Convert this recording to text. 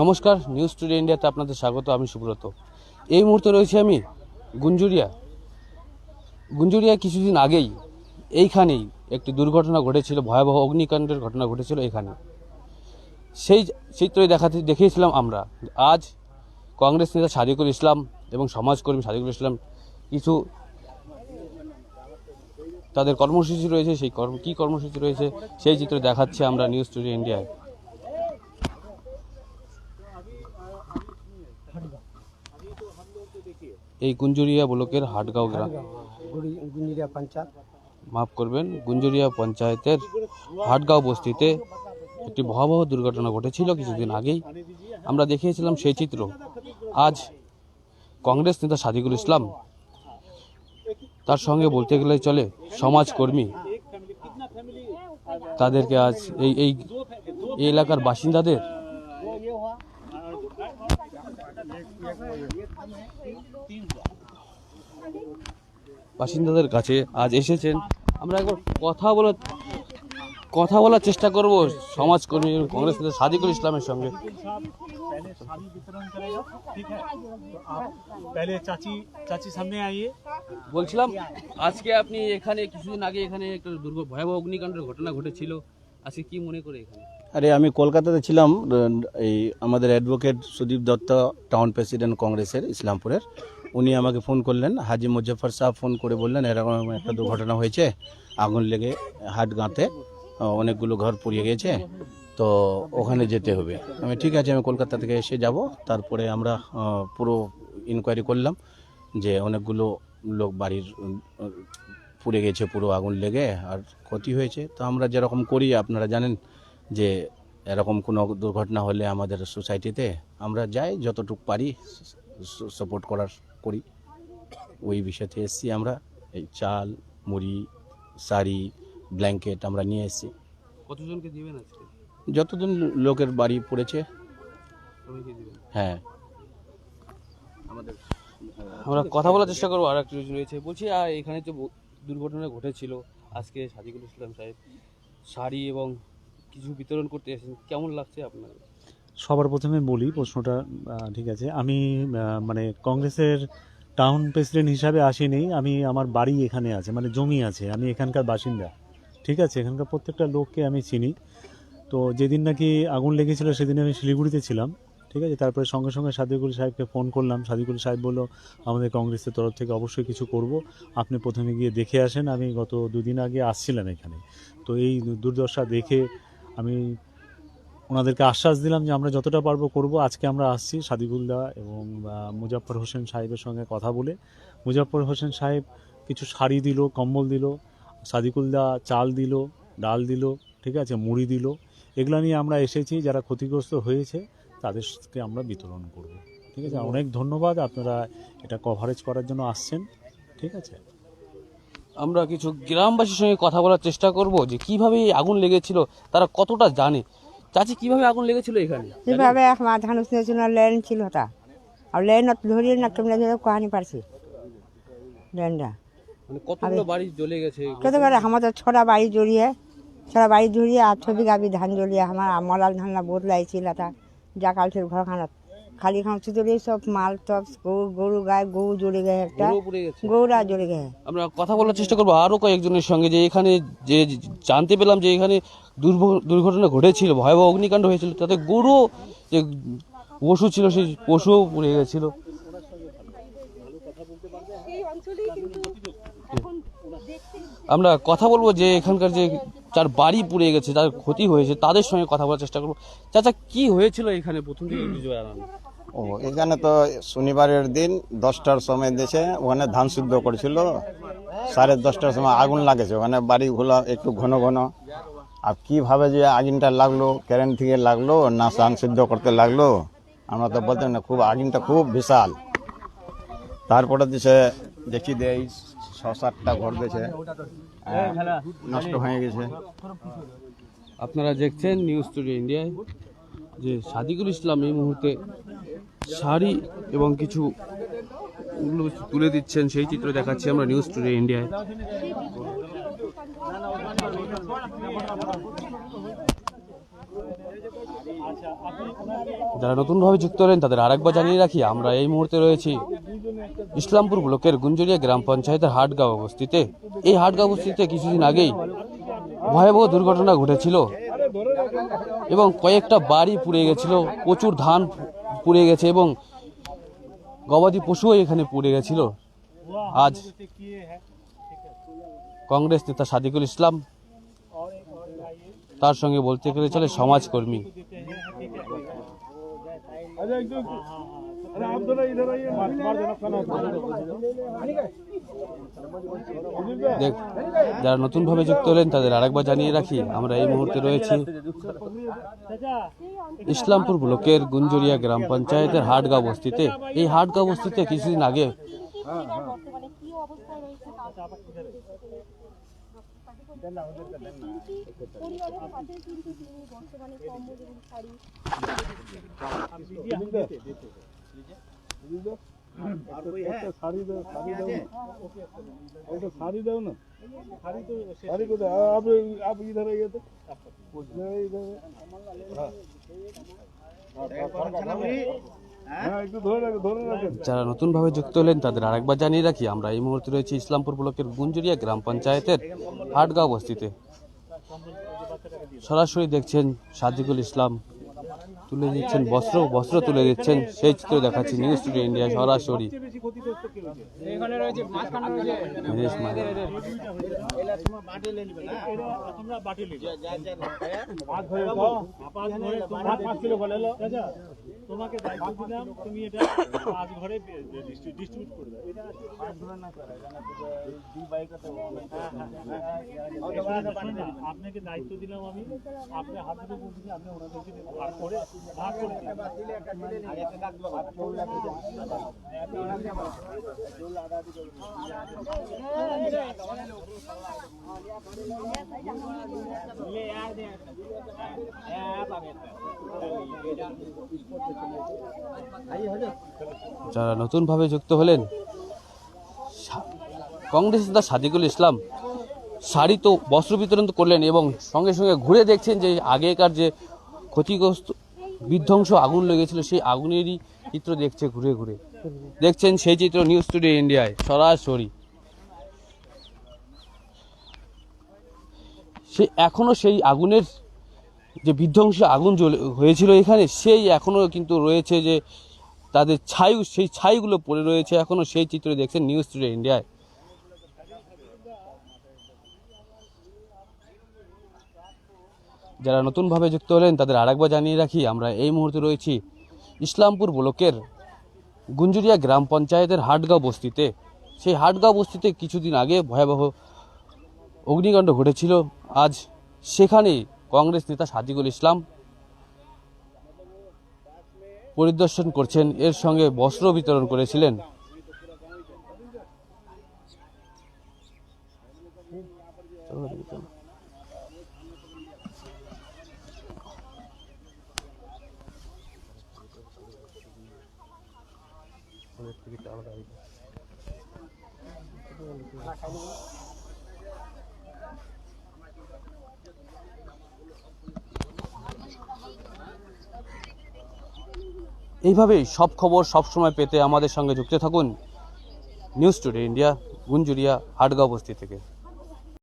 নমস্কার news today ইন্ডিয়াতে আপনাদের স্বাগত, আমি সুব্রত। এই মুহূর্তে রয়েছে আমি গুঞ্জুরিয়া। গুঞ্জুরিয়া কিছুদিন আগেই, এইখানেই একটি দুর্ঘটনা ঘটেছিল, ভয়াবহ অগ্নিকাণ্ডের ঘটনা ঘটেছিল এখানে। সেই চিত্রই দেখাতে, দেখিয়েছিলাম আমরা, আজ কংগ্রেস নেতা সাদিকুল ইসলাম এবং সমাজকর্মী সাদিকুল ইসলাম কিছু তাদের কর্মসূচি রয়েছে, সেই কর্ম, কী কর্মসূচি রয়েছে, সেই চিত্র দেখাচ্ছি আমরা নিউজ টুডে ইন্ডিয়ায় এই গুঞ্জুরিয়া ব্লকের হাটগাঁও গ্রাম। গুঞ্জিরা পঞ্চায়েত। মাফ করবেন গুঞ্জুরিয়া পঞ্চায়েতের হাটগাঁও বস্তিতে একটি ভয়াবহ দুর্ঘটনা ঘটেছিল কিছুদিন আগেই। আমরা দেখিয়েছিলাম সেই চিত্র। আজ কংগ্রেস নেতা সাদিকুল ইসলাম তার সঙ্গে বলতে গেলে চলে সমাজকর্মী। তাদেরকে আজ এই এই এলাকার বাসিন্দাদের বাসিন্দাদের কাছে আজ এসেছেন। আমরা একবার কথা বলার কথা বলার চেষ্টা করব সমাজকর্মী কংগ্রেস নেতা সাদিকুল ইসলামের সঙ্গে। বলছিলাম, আজকে আপনি এখানে কিছুদিন আগে এখানে একটা দুর্গ, ভয়াবহ অগ্নিকাণ্ডের ঘটনা ঘটেছিল। আজকে কি মনে করে এখানে? আরে, আমি কলকাতাতে ছিলাম, এই আমাদের advocate Sudip Dutta, town president কংগ্রেসের, ইসলামপুরের। উনি আমাকে ফোন করলেন হাজি মুজফর সাহেব ফোন করে বললেন এরকম একটা দুর্ঘটনা হয়েছে আগুন লেগে হাটগাঁতে আহ, অনেকগুলো ঘর পুড়িয়ে গেছে তো ওখানে যেতে হবে। আমি ঠিক আছে আমি কলকাতা থেকে এসে যাব। তারপরে আমরা পুরো ইনকোয়ারি করলাম যে অনেকগুলো লোক বাড়ির পুড়ে গেছে পুরো আগুন লেগে আর ক্ষতি হয়েছে। তো আমরা যেরকম করি আপনারা জানেন যে এরকম কোনো দুর্ঘটনা হলে আমাদের সোসাইটিতে আমরা যাই যতটুকু পারি সাপোর্ট করার করি। ওই বিষয়তে এসছি আমরা। এই চাল মুড়ি শাড়ি ব্ল্যাঙ্কেট আমরা নিয়ে এসেছি। কতজনকে দিবেন আজকে? যতজন লোকের বাড়ি পড়েছে। হ্যাঁ। আমাদের আমরা কথা বলার চেষ্টা করব আর একটু রয়েছে। বলছি আর এখানে যে দুর্ঘটনা ঘটেছিল আজকে সাদিকুল ইসলাম সাহেব শাড়ি এবং কিছু বিতরণ করতে এসেছেন কেমন লাগছে আপনার সবার প্রথমে বলি প্রশ্নটা ঠিক আছে। আমি মানে কংগ্রেসের টাউন প্রেসিডেন্ট হিসাবে আসিনি, আমি আমার বাড়ি এখানে আছে মানে জমি আছে, আমি এখানকার বাসিন্দা, ঠিক আছে? এখানকার প্রত্যেকটা লোককে আমি চিনি। তো যেদিন নাকি আগুন লেগেছিল, সেদিন আমি শিলিগুড়িতে ছিলাম, ঠিক আছে? তারপরে সঙ্গে সঙ্গে সাদিকুল সাহেবকে ফোন করলাম। সাদিকুল সাহেব বলল, আমাদের কংগ্রেসের তরফ থেকে অবশ্যই কিছু করব। আপনি প্রথমে গিয়ে দেখে আসেন। আমি গত দুদিন আগে আসছিলাম এখানে। তো এই দুর্দশা দেখে আমি ওনাদেরকে আশ্বাস দিলাম যে আমরা যতটা পারব করব। আজকে আমরা আসছি সাদিকুল্লাহ এবং মুজাফর হোসেন সাহেবের সঙ্গে কথা বলে। মুজাফর হোসেন সাহেব কিছু শাড়ি দিল, কম্বল দিল, সাদিকুল্লাহ চাল দিল, ডাল দিল, ঠিক আছে, মুড়ি দিল। এগুলো নিয়ে আমরা এসেছি, যারা ক্ষতিগ্রস্ত হয়েছে, তাদেরকে আমরা বিতরণ করব। ঠিক আছে? অনেক ধন্যবাদ, আপনারা এটা কভারেজ করার জন্য আসছেন। ঠিক আছে? আমরা কিছু গ্রামবাসীর সঙ্গে কথা বলার চেষ্টা করব যে কীভাবে আগুন লেগেছিল, তারা কতটা জানে? চাচি কীভাবে আগুন লেগেছিল এখানে? যেভাবে আমার ধানুষ নিয়েছিল লেন ছিল ওটা। আর লেন ধরিয়ে না কেমন ধরে কাহানি পারছি? লেনটা। মানে কতগুলো বাড়ি জ্বলে গেছে? কত করে আমাদের ছটা বাড়ি জড়িয়ে ছটা বাড়ি জড়িয়ে আর ছবি গাবি ধান জড়িয়ে আমার মলাল ধান না বদলাইছিল এটা তা যা কালছিল ঘরখানাত খালি খান শুধু সব মাল টপ গরু গরু গায়ে গরু জড়ে গেছে একটা। গেছে। গরুরা জড়ে গেছে। আমরা কথা বলার চেষ্টা করব আরও কয়েকজনের সঙ্গে যে এখানে যে জানতে পেলাম যে এখানে দুর্ঘটনা ঘটেছিল ভয়াবহ অগ্নিকাণ্ড হয়েছিল তাতে গরু যে পশু ছিল সেই পশুও পুড়ে গেছিল। আমরা কথা বলব যে এখানকার যে যার বাড়ি পুড়ে গেছে, যার ক্ষতি হয়েছে, তাদের সঙ্গে কথা বলার চেষ্টা করব। চাচা, কি হয়েছিল এখানে প্রথম থেকে ও, এখানে তো শনিবারের দিন দশটার সময় দেশে ওখানে ধান শুদ্ধ করেছিল। সাড়ে দশটার সময় আগুন লাগেছে, ওখানে বাড়িগুলো একটু ঘন ঘন। আর কীভাবে যে আগুনটা লাগল কারেন্ট থেকে লাগল, না ধান সিদ্ধ করতে লাগল, আমরা তো বলতাম না, খুব আগুনটা খুব বিশাল। তারপরে দিছে দেখি দেয় ছ সাতটা ঘর দিয়েছে নষ্ট হয়ে গেছে। আপনারা দেখছেন নিউজ টুডে ইন্ডিয়ায় যে সাদিকুল ইসলাম এই মুহূর্তে শাড়ি এবং কিছু তুলে দিচ্ছেন সেই চিত্র দেখাচ্ছি আমরা নিউজ টুডে ইন্ডিয়ায় আচ্ছা আপনি যারা নতুনভাবে যুক্ত হলেন, তাদের আরেকবার জানিয়ে রাখি, আমরা এই মুহূর্তে রয়েছি ইসলামপুর ব্লকের গুঞ্জরিয়া গ্রাম পঞ্চায়েতের হাটগাঁও অবস্থিতে। এই হাটগাঁও অবস্থিতে কিছুদিন আগেই ভয়াবহ দুর্ঘটনা ঘটেছিল এবং কয়েকটা বাড়ি পুড়ে গেছিল, প্রচুর ধান পুড়ে গেছে এবং গবাদি পশুও এখানে পুড়ে গেছিল। আজ কংগ্রেস নেতা সাদিকুল ইসলাম তার সঙ্গে বলতে গেলে চলে সমাজকর্মী। দেখ, যারা নতুনভাবে যুক্ত হলেন, তাদের আরেকবার জানিয়ে রাখি, আমরা এই মুহূর্তে রয়েছি ইসলামপুর ব্লকের গুঞ্জরিয়া গ্রাম পঞ্চায়েতের হাটগাঁও বস্তিতে। এই হাটগাঁও বস্তিতে কিছুদিন আগে পরিবার বর্তমানে কি অবস্থায় রয়েছে তার পরিবারের কাছে কিন্তু তিনি বর্তমানে কর্মজীবী শাড়ি যারা নতুনভাবে যুক্ত হলেন তাদের আরেকবার জানিয়ে রাখি আমরা এই মুহূর্তে রয়েছি ইসলামপুর ব্লকের গুঞ্জরিয়া গ্রাম পঞ্চায়েতের হাটগাঁও বস্তিতে। সরাসরি দেখছেন সাজিকুল ইসলাম তুলে দিচ্ছেন বস্ত্র বস্ত্র তুলে দিচ্ছেন সেই চিত্র দেখাচ্ছি নিউজ স্টুডিও ইন্ডিয়া সরাসরি তোমাকে দিলাম তুমি এটা পাঁচ ঘরে ডিস্ট্রিবিউট করে দাও এটা আপনাকে দায়িত্ব দিলাম আমি আপনি হাত আপনি ওনাদেরকে ভাগ করে। যারা নতুনভাবে যুক্ত হলেন কংগ্রেস নেতা সাদিকুল ইসলাম, শাড়ি তো, বস্ত্র বিতরণ করলেন এবং সঙ্গে সঙ্গে ঘুরে দেখছেন যে আগেকার যে ক্ষতিগ্রস্ত বিধ্বংস আগুন লেগেছিল, সেই আগুনেরই চিত্র দেখছে ঘুরে ঘুরে। দেখছেন সেই চিত্র নিউজ টুডে ইন্ডিয়ায় সরাসরি। সে এখনও সেই আগুনের যে বিধ্বংস আগুন জ্বলে, হয়েছিল এখানে, সেই এখনও কিন্তু রয়েছে যে তাদের ছাই, সেই ছাইগুলো পড়ে রয়েছে এখনও, সেই চিত্র দেখছেন নিউজ টুডে ইন্ডিয়ায় যারা নতুনভাবে যুক্ত হলেন, তাদের আরেকবার জানিয়ে রাখি, আমরা এই মুহূর্তে রয়েছি ইসলামপুর ব্লকের গুঞ্জুরিয়া গ্রাম পঞ্চায়েতের হাটগাঁও বস্তিতে। সেই হাটগাঁও বস্তিতে কিছুদিন আগে ভয়াবহ অগ্নিকাণ্ড ঘটেছিল। আজ সেখানেই কংগ্রেস নেতা সাদিকুল ইসলাম পরিদর্শন করছেন। এর সঙ্গে বস্ত্র বিতরণ করেছিলেন। এইভাবেই সব খবর সব সময় পেতে আমাদের সঙ্গে যুক্ত থাকুন। News today India, Gunjuria, Hatgaon বস্তি থেকে।